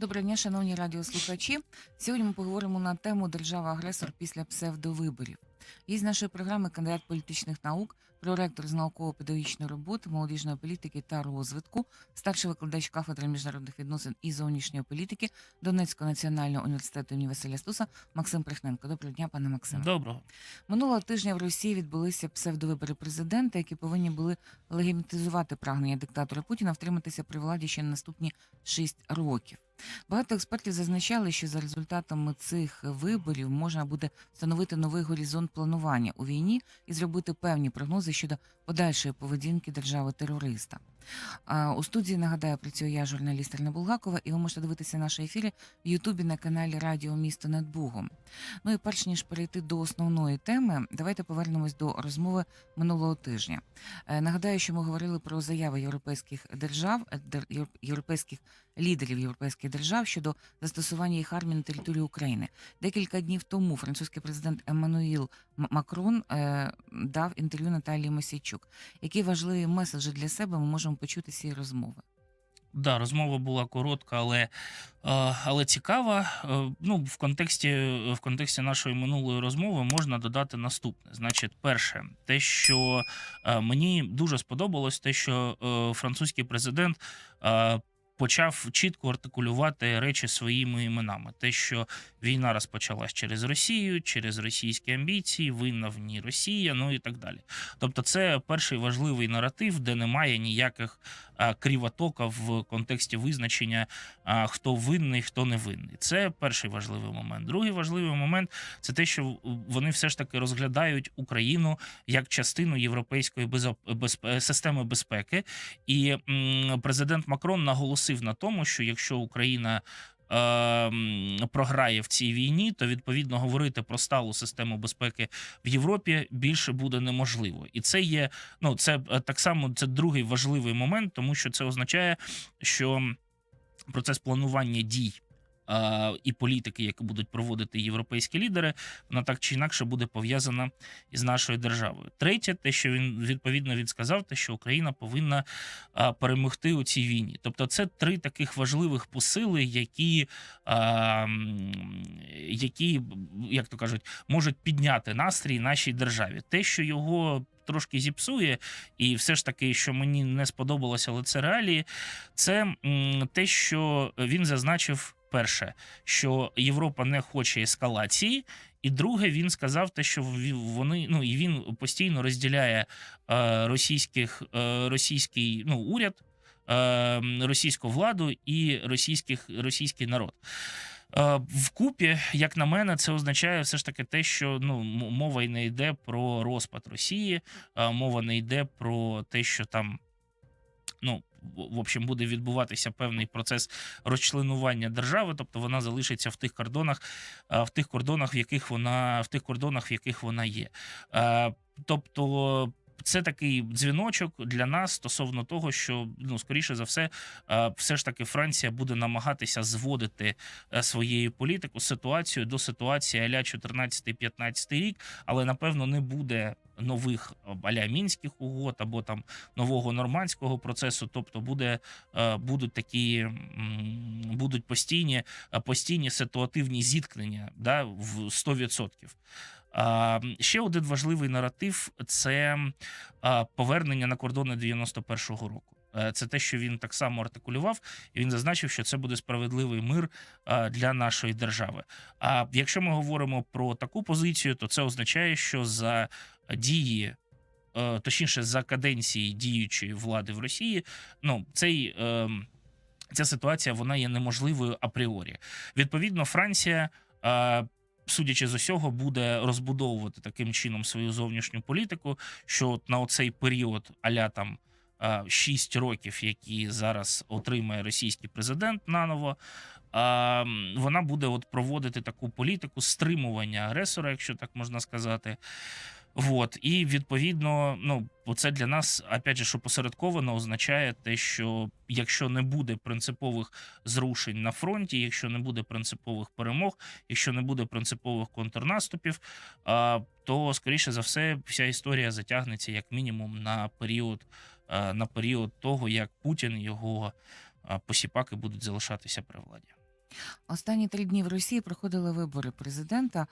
Доброго дня, шановні радіослухачі. Сьогодні ми поговоримо на тему держава-агресор після псевдовиборів. Є з нашої програми кандидат політичних наук, проректор з науково-педагогічної роботи, молодіжної політики та розвитку, старший викладач кафедри міжнародних відносин і зовнішньої політики Донецького національного університету імені Василя Стуса Максим Прихненко. Доброго дня, пане Максиме. Доброго. Минулого тижня в Росії відбулися псевдовибори президента, які повинні були легітимізувати прагнення диктатора Путіна втриматися при владі ще на наступні шість років. Багато експертів зазначали, що за результатами цих виборів можна буде встановити новий горизонт планування у війні і зробити певні прогнози щодо подальшої поведінки держави-терориста. А у студії нагадаю, працюю я, журналіст Ірина Булгакова, і ви можете дивитися наші ефіри в Ютубі на каналі Радіо Місто над Бугом. Ну і перш ніж перейти до основної теми, давайте повернемось до розмови минулого тижня. Е, Нагадаю, що ми говорили про заяви європейських держав, е, європейських лідерів європейських держав щодо застосування їх армії на території України. Декілька днів тому французький президент Еммануїл Макрон е, дав інтерв'ю Наталії Мосійчук. Які важливі меседжі для себе ми можемо почути ці розмови? Да, розмова була коротка, але, е, але цікава. Е, Ну, в контексті, в контексті нашої минулої розмови можна додати наступне. Значить, перше, те, що е, мені дуже сподобалось, те, що французький президент. Почав чітко артикулювати речі своїми іменами. Те, що війна розпочалась через Росію, через російські амбіції, винна в ній Росія, ну і так далі. Тобто, це перший важливий наратив, де немає ніяких крівотока в контексті визначення, хто винний, хто не винний. Це перший важливий момент. Другий важливий момент це те, що вони все ж таки розглядають Україну як частину європейської безо- безпе- системи безпеки. І президент Макрон наголосив на тому, що якщо Україна. Е, Програє в цій війні, то відповідно говорити про сталу систему безпеки в Європі більше буде неможливо, і це є ну це е, так само це другий важливий момент, тому що це означає, що процес планування дій. І політики, які будуть проводити європейські лідери, вона так чи інакше буде пов'язана із нашою державою. Третє, те, що він відповідно він сказав, те, що Україна повинна перемогти у цій війні. Тобто, це три таких важливих посили, які, які як то кажуть, можуть підняти настрій нашій державі. Те, що його трошки зіпсує, і все ж таки, що мені не сподобалося, але це реалії, це те, що він зазначив. Перше, що Європа не хоче ескалації, і друге, він сказав те, що вони ну і він постійно розділяє е, російських е, російський ну уряд, е, російську владу і російських російський народ. Вкупі, як на мене, це означає все ж таки те, що ну мова й не йде про розпад Росії, мова не йде про те, що там. Ну, в общем, буде відбуватися певний процес розчленування держави, тобто вона залишиться в тих кордонах, е, в тих кордонах, в яких вона в тих кордонах, в яких вона є. Е, Тобто, це такий дзвіночок для нас стосовно того, що ну скоріше за все, е, все ж таки Франція буде намагатися зводити е, своєю політику ситуацію до ситуації аля 14-15 рік, але напевно не буде нових е, аля мінських угод або там нового нормандського процесу. Тобто буде будуть такі будуть постійні постійні ситуативні зіткнення да, в 100%. Ще один важливий наратив це повернення на кордони 91-го року. Е, Це те, що він так само артикулював, і він зазначив, що це буде справедливий мир для нашої держави. А якщо ми говоримо про таку позицію, то це означає, що за дії. е, Точніше, за каденції діючої влади в Росії, ну цей ем, ця ситуація вона є неможливою апріорі. Відповідно, Франція. Судячи з усього, буде розбудовувати таким чином свою зовнішню політику, що от на оцей період аля там 6 років, які зараз отримає російський президент наново, вона буде от проводити таку політику стримування агресора, якщо так можна сказати. Вот. І відповідно, ну це для нас, опять же, що посередковано означає те, що якщо не буде принципових зрушень на фронті, якщо не буде принципових перемог, якщо не буде принципових контрнаступів, то скоріше за все вся історія затягнеться як мінімум на період, на період того, як Путін його посіпаки будуть залишатися при владі. Останні три дні в Росії проходили вибори президента.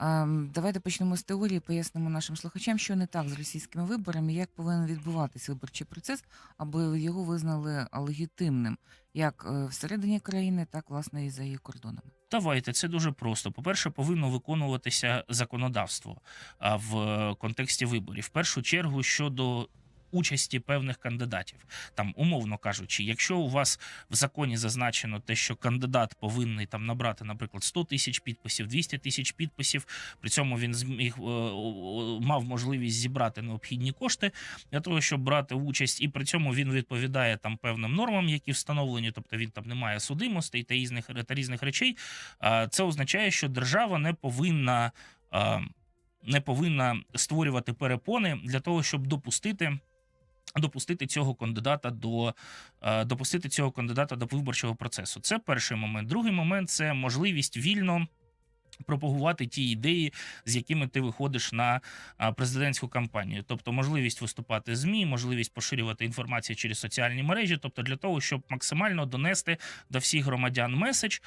Ем, Давайте почнемо з теорії, пояснимо нашим слухачам, що не так з російськими виборами, як повинен відбуватися виборчий процес, аби його визнали легітимним, як е, всередині країни, так власне і за її кордонами. Давайте, це дуже просто. По-перше, повинно виконуватися законодавство в е, контексті виборів. В першу чергу щодо участі певних кандидатів. Там, умовно кажучи, якщо у вас в законі зазначено те, що кандидат повинен там набрати, наприклад, 100 тисяч підписів, 200 тисяч підписів, при цьому він зміг е, мав можливість зібрати необхідні кошти для того, щоб брати участь, і при цьому він відповідає там певним нормам, які встановлені, тобто він там не має судимостей та різних та різних речей. Це означає, що держава не повинна. Не повинна створювати перепони для того, щоб допустити допустити цього кандидата до е, допустити цього кандидата до виборчого процесу. Це перший момент. Другий момент це можливість вільно. Пропагувати ті ідеї, з якими ти виходиш на президентську кампанію, тобто можливість виступати змі, можливість поширювати інформацію через соціальні мережі, тобто для того, щоб максимально донести до всіх громадян меседж,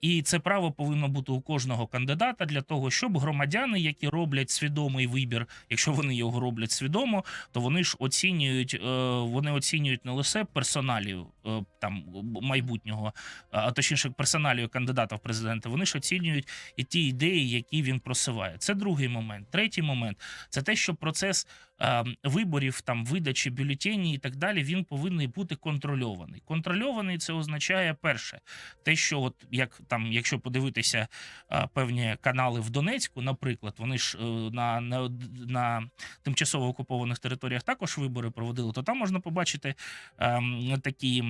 І це право повинно бути у кожного кандидата для того, щоб громадяни, які роблять свідомий вибір, якщо вони його роблять свідомо, то вони ж оцінюють, е, вони оцінюють не лише персоналію е, там майбутнього, а точніше персоналію кандидата в президенти. Вони ж оцінюють і ті ідеї, які він просуває. Це другий момент. Третій момент це те, що процес е, виборів, там видачі бюлетені і так далі, він повинен бути контрольований. Контрольований це означає перше, те, що от як там, якщо подивитися а, певні канали в Донецьку, наприклад, вони ж е, на, на, на тимчасово окупованих територіях також вибори проводили, то там можна побачити ем, такі,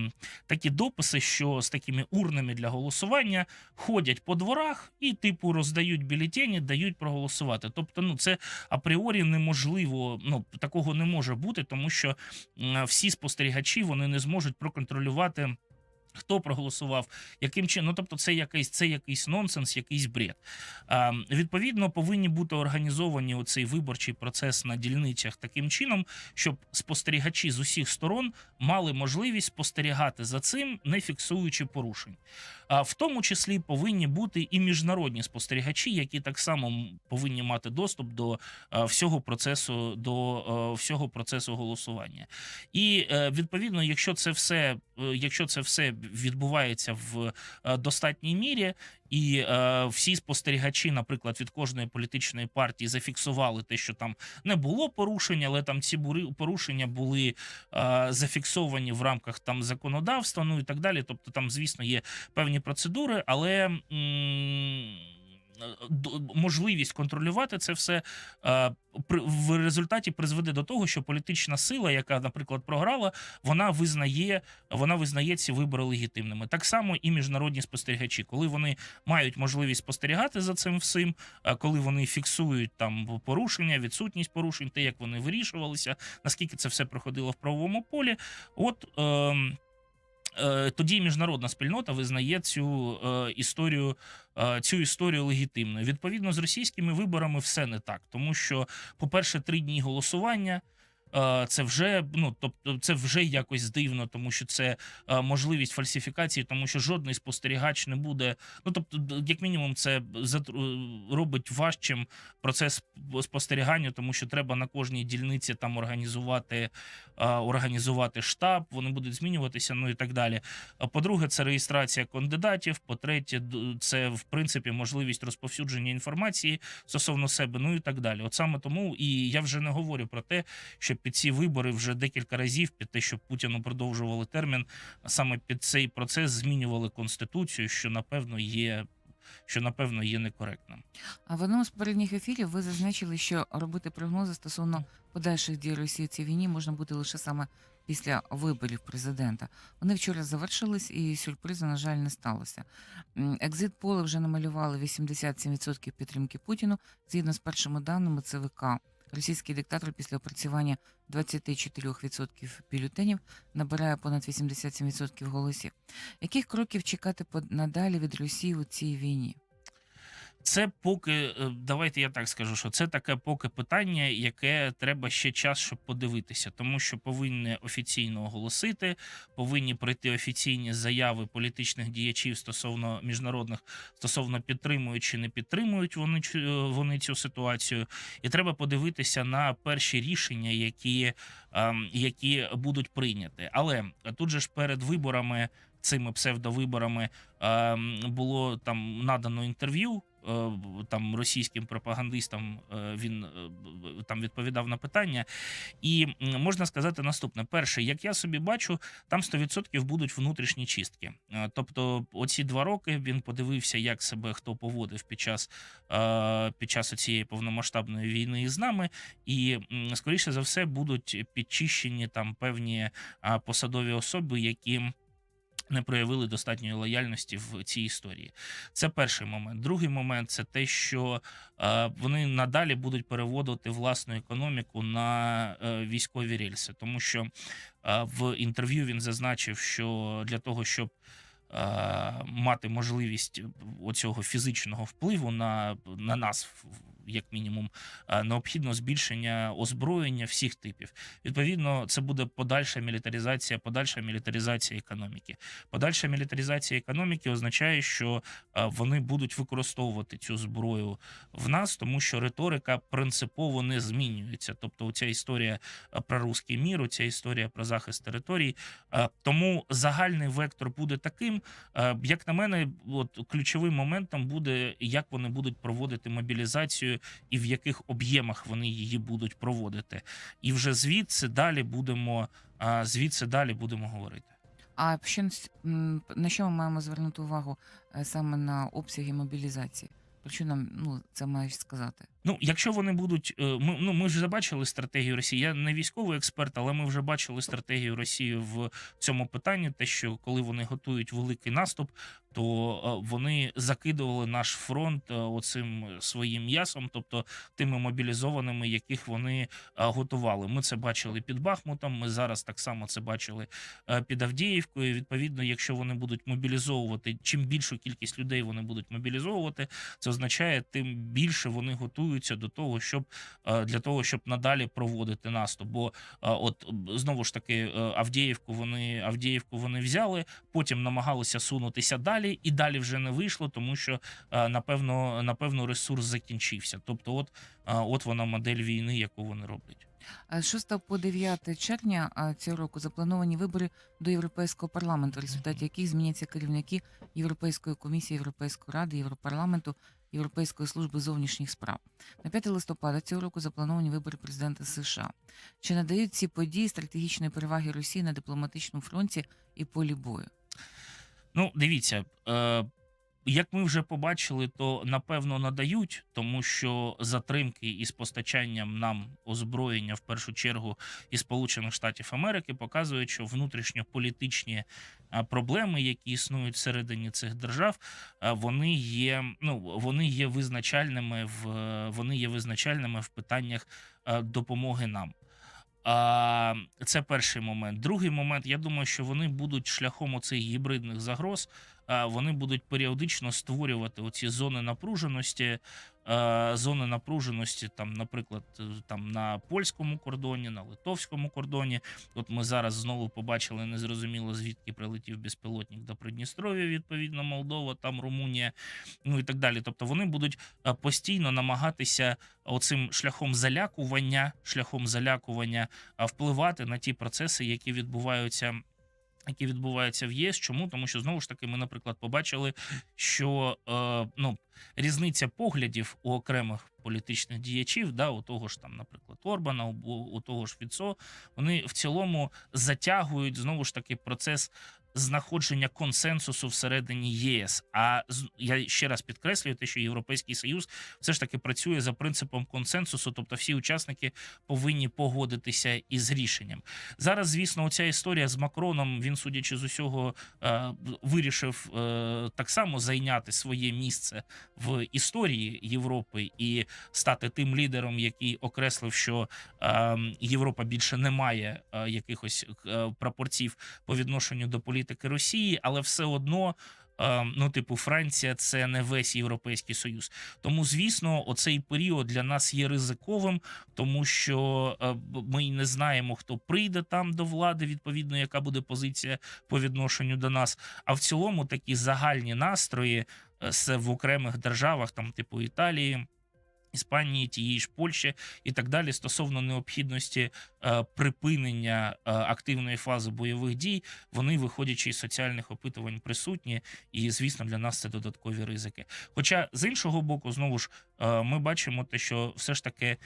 такі дописи, що з такими урнами для голосування ходять по дворах і, типу, роздають бюлетені, дають проголосувати. Тобто, ну це апріорі неможливо, ну такого не може бути, тому що всі спостерігачі вони не зможуть проконтролювати. Хто проголосував, яким чином? Ну, тобто, це якийсь це якийсь нонсенс, якийсь бред. А, відповідно, повинні бути організовані оцей виборчий процес на дільницях таким чином, щоб спостерігачі з усіх сторон мали можливість спостерігати за цим, не фіксуючи порушень. А в тому числі повинні бути і міжнародні спостерігачі, які так само повинні мати доступ до е, всього процесу, до е, всього процесу голосування. І е, відповідно, якщо це все, якщо це все відбувається в достатній мірі, і е, всі спостерігачі, наприклад, від кожної політичної партії зафіксували те, що там не було порушень, але там ці порушення були е, зафіксовані в рамках там законодавства, ну і так далі. Тобто, там, звісно, є певні процедури, але. Можливість контролювати це все е, в результаті призведе до того, що політична сила, яка, наприклад, програла, вона визнає, вона визнає ці вибори легітимними. Так само і міжнародні спостерігачі, коли вони мають можливість спостерігати за цим всім, коли вони фіксують там порушення, відсутність порушень, те, як вони вирішувалися, наскільки це все проходило в правовому полі. От е, тоді міжнародна спільнота визнає цю е, історію. е, Цю історію легітимною. Відповідно з російськими виборами все не так, тому що, по-перше, три дні голосування. Е, Це вже ну тобто, це вже якось дивно, тому що це е, можливість фальсифікації, тому що жодний спостерігач не буде. Ну тобто, як мінімум, це е, робить важчим процес спостерігання, тому що треба на кожній дільниці там організувати, організувати штаб, вони будуть змінюватися, ну і так далі. По-друге, це реєстрація кандидатів. По-третє, це в принципі можливість розповсюдження інформації стосовно себе, ну і так далі. От саме тому, і я вже не говорю про те, що під ці вибори вже декілька разів під те, щоб Путіну продовжували термін, саме під цей процес змінювали конституцію, що напевно є. Що напевно є некоректним. А в одному з попередніх ефірів ви зазначили, що робити прогнози стосовно подальших дій Росії цій війні можна буде лише саме після виборів президента. Вони вчора завершились, і сюрпризу, на жаль, не сталося. Екзит поли вже намалювали 87% підтримки Путіну. Згідно з першими даними ЦВК, російський диктатор після опрацювання 24% бюлетенів набирає понад 87% голосів. Яких кроків чекати надалі від Росії у цій війні? Це поки е, давайте я так скажу, що це таке поки питання, яке треба ще час, щоб подивитися, тому що повинні офіційно оголосити, повинні прийти офіційні заяви політичних діячів стосовно міжнародних, стосовно підтримують чи не підтримують вони е, вони цю ситуацію, і треба подивитися на перші рішення, які, ем, які будуть прийняті. Але тут же ж перед виборами. Цими псевдовиборами ем, було там надано інтерв'ю там російським пропагандистам. е, Він е, там відповідав на питання, і можна сказати наступне: перше, як я собі бачу, там 100% будуть внутрішні чистки. Е, Тобто, оці два роки він подивився, як себе хто поводив під час е, під час цієї повномасштабної війни із нами, і скоріше за все будуть підчищені там певні посадові особи, які не проявили достатньої лояльності в цій історії. Це перший момент. Другий момент це те, що е, вони надалі будуть переводити власну економіку на е, військові рельси, тому що е, в інтерв'ю він зазначив, що для того, щоб мати можливість оцього фізичного впливу на, на нас. Як мінімум, е, необхідно збільшення озброєння всіх типів. Відповідно, це буде подальша мілітаризація, подальша мілітаризація економіки. Подальша мілітаризація економіки означає, що е, вони будуть використовувати цю зброю в нас, тому що риторика принципово не змінюється. Тобто, ця історія е, про русський мір, ця історія про захист територій. Тому загальний вектор буде таким. Як на мене, от ключовим моментом буде, як вони будуть проводити мобілізацію і в яких об'ємах вони її будуть проводити. І вже звідси далі будемо звідси далі будемо говорити. А що на що ми маємо звернути увагу е, саме на обсяги мобілізації? Про що нам ну це маєш сказати? Ну, якщо вони будуть, е, ми, ну ми вже бачили стратегію Росії. Я не військовий експерт, але ми вже бачили стратегію Росії в цьому питанні. Те, що коли вони готують великий наступ, то е, вони закидували наш фронт е, оцим своїм м'ясом, тобто тими мобілізованими, яких вони готували. Ми це бачили під Бахмутом. Ми зараз так само це бачили під Авдіївкою. Відповідно, якщо вони будуть мобілізовувати, чим більшу кількість людей вони будуть мобілізовувати, це означає, тим більше вони готуються до того, щоб е, для того, щоб надалі проводити наступ. Бо е, от знову ж таки е, Авдіївку вони Авдіївку вони взяли, потім намагалися сунутися далі, і далі вже не вийшло, тому що напевно напевно ресурс закінчився. Тобто, от, от вона модель війни, яку вони роблять. Е, 6 по 9 червня цього року заплановані вибори до Європейського парламенту, в результаті яких зміняться керівники Європейської комісії, Європейської ради, Європарламенту, Європейської служби зовнішніх справ. На 5 листопада цього року заплановані вибори президента США. Чи надають ці події стратегічної переваги Росії на дипломатичному фронті і полі бою? Ну, дивіться, е, як ми вже побачили, то напевно надають, тому що затримки із постачанням нам озброєння в першу чергу із Сполучених Штатів Америки показують, що внутрішньополітичні проблеми, які існують всередині цих держав, вони є ну вони є визначальними в вони є визначальними в питаннях допомоги нам. А, це перший момент. Другий момент, я думаю, що вони будуть шляхом оцих гібридних загроз. Вони будуть періодично створювати оці зони напруженості, зони напруженості, там, наприклад, е, там на польському кордоні, на литовському кордоні. От ми зараз знову побачили незрозуміло, звідки прилетів безпілотник до Придністров'я, відповідно, Молдова, там Румунія, ну і так далі. Тобто вони будуть е, постійно намагатися оцим шляхом залякування, шляхом залякування впливати на ті процеси, які відбуваються. Які відбуваються в ЄС, чому? Тому, що знову ж таки ми, наприклад, побачили, що е, ну різниця поглядів у окремих політичних діячів, да, у того ж там, наприклад, Орбана, у, того ж Фіцо, вони в цілому затягують знову ж таки процес знаходження консенсусу всередині ЄС. А я ще раз підкреслюю те, що Європейський Союз все ж таки працює за принципом консенсусу, тобто всі учасники повинні погодитися із рішенням. Зараз, звісно, оця історія з Макроном, він, судячи з усього, е, вирішив е, так само зайняти своє місце в історії Європи і стати тим лідером, який окреслив, що е, Європа більше не має якихось пропорцій по відношенню до політики Росії, але все одно е, ну, типу, Франція це не весь Європейський Союз. Тому, звісно, оцей період для нас є ризиковим, тому що е, ми не знаємо, хто прийде там до влади, відповідно, яка буде позиція по відношенню до нас. А в цілому такі загальні настрої е, в окремих державах, там, типу Італії. Іспанії, тієї ж Польщі і так далі стосовно необхідності е, припинення е, активної фази бойових дій, вони, виходячи із соціальних опитувань, присутні, і звісно, для нас це додаткові ризики. Хоча з іншого боку, знову ж е, ми бачимо те, що все ж таки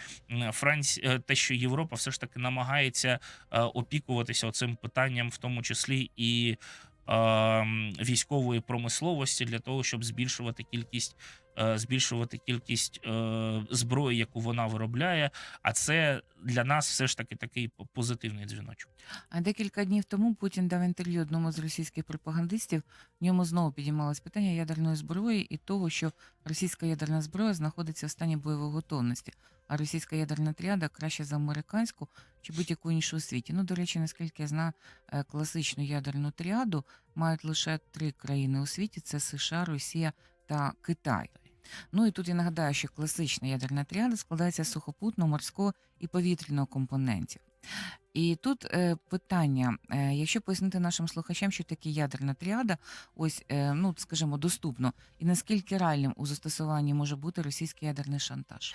Франція, те, що Європа все ж таки намагається е, опікуватися цим питанням, в тому числі і е, військової промисловості для того, щоб збільшувати кількість. Е, Збільшувати кількість е, зброї, яку вона виробляє, а це для нас все ж таки такий позитивний дзвіночок. А декілька днів тому Путін дав інтерв'ю одному з російських пропагандистів. В ньому знову підіймалось питання ядерної зброї і того, що російська ядерна зброя знаходиться в стані бойової готовності, а російська ядерна тріада краще за американську чи будь-яку іншу у світі. Ну, до речі, наскільки я знаю, е, класичну ядерну тріаду мають лише три країни у світі: це США, Росія та Китай. Ну і тут я нагадаю, що класична ядерна тріада складається з сухопутного, морського і повітряного компонентів. І тут е, питання: е, якщо пояснити нашим слухачам, що таке ядерна тріада, ось е, ну скажімо, доступно, і наскільки реальним у застосуванні може бути російський ядерний шантаж?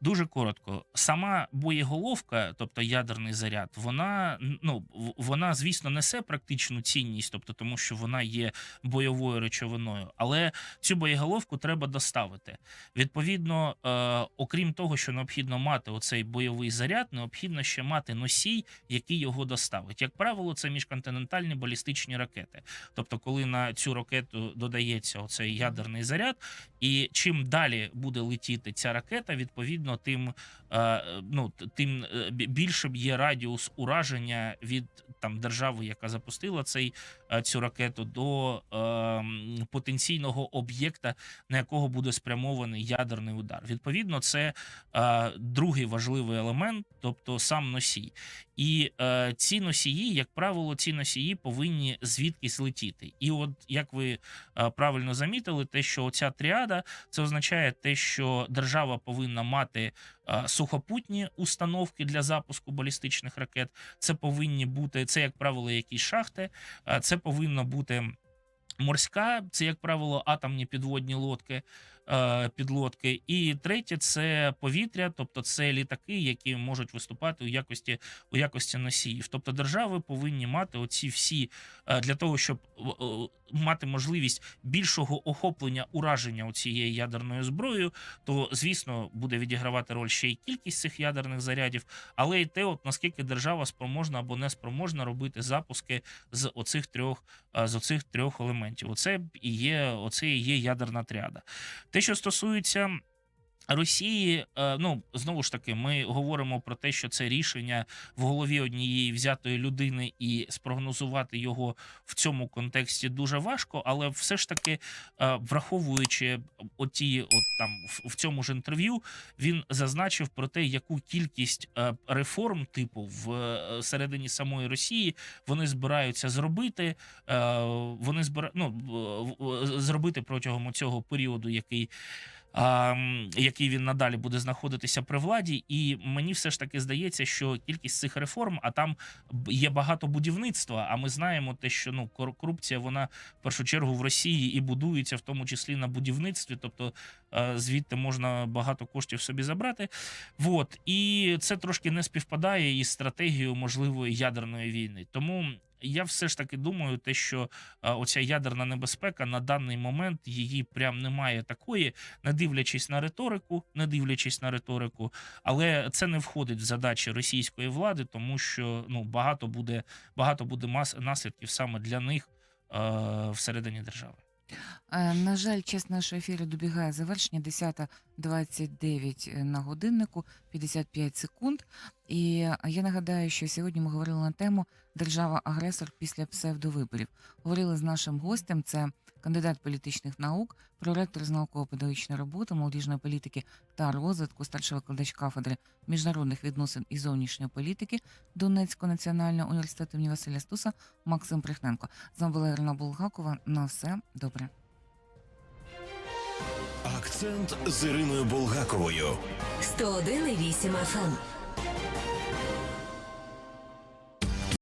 Дуже коротко. Сама боєголовка, тобто ядерний заряд, вона ну вона, звісно, несе практичну цінність, тобто тому, що вона є бойовою речовиною, але цю боєголовку треба доставити. Відповідно, окрім того, що необхідно мати оцей бойовий заряд, необхідно ще мати носій, який його доставить. Як правило, це міжконтинентальні балістичні ракети. Тобто, коли на цю ракету додається оцей ядерний заряд, і чим далі буде летіти ця ракета, відповідно, тим е, ну тим е, більшим є радіус ураження від там держави, яка запустила цей е, цю ракету, до е, потенційного об'єкта, на якого буде спрямований ядерний удар. Відповідно, це е, другий важливий елемент, тобто сам носій. І е, ці носії, як правило, ці носії повинні звідкись летіти. І от як ви е, правильно замітили, те, що оця тріада, це означає те, що держава повинна мати е, сухопутні установки для запуску балістичних ракет. Це повинні бути це, як правило, якісь шахти. е, Це повинна бути морська, це, як правило, атомні підводні лодки. Е, Підлодки, і третє це повітря, тобто це літаки, які можуть виступати у якості у якості носіїв. Тобто держави повинні мати оці всі е, для того, щоб е, мати можливість більшого охоплення ураження цією ядерною зброєю, то звісно буде відігравати роль ще й кількість цих ядерних зарядів, але й те, от наскільки держава спроможна або не спроможна робити запуски з оцих трьох з оцих трьох елементів. Оце і є оце і є ядерна тріада. Те, що стосується. Росії, е, ну знову ж таки, ми говоримо про те, що це рішення в голові однієї взятої людини, і спрогнозувати його в цьому контексті дуже важко. Але все ж таки, е, враховуючи оті, от там в, цьому ж інтерв'ю, він зазначив про те, яку кількість е, реформ, типу в середині самої Росії, вони збираються зробити. Вони збира... ну, зробити протягом цього періоду, який який він надалі буде знаходитися при владі, і мені все ж таки здається, що кількість цих реформ, а там є багато будівництва. А ми знаємо те, що ну кор- корупція вона в першу чергу в Росії і будується, в тому числі на будівництві, тобто звідти можна багато коштів собі забрати. Вот і це трошки не співпадає із стратегією можливої ядерної війни. Тому я все ж таки думаю, те, що е, оця ядерна небезпека на даний момент її прям немає такої не дивлячись на риторику, не дивлячись на риторику, але це не входить в задачі російської влади, тому що ну багато буде багато буде мас наслідків саме для них е, всередині держави. Е, На жаль, час нашого ефіру добігає завершення. 10 29 на годиннику, 55 секунд. І я нагадаю, що сьогодні ми говорили на тему Держава-агресор після псевдовиборів. Говорили з нашим гостем. Це кандидат політичних наук, проректор з науково-педагогічної роботи, молодіжної політики та розвитку, старший викладач кафедри міжнародних відносин і зовнішньої політики Донецького національного університету імені Василя Стуса Максим Прихненко. З вами була Ірина Булгакова. На все добре. Акцент з Іриною Булгаковою. 101,8 FM.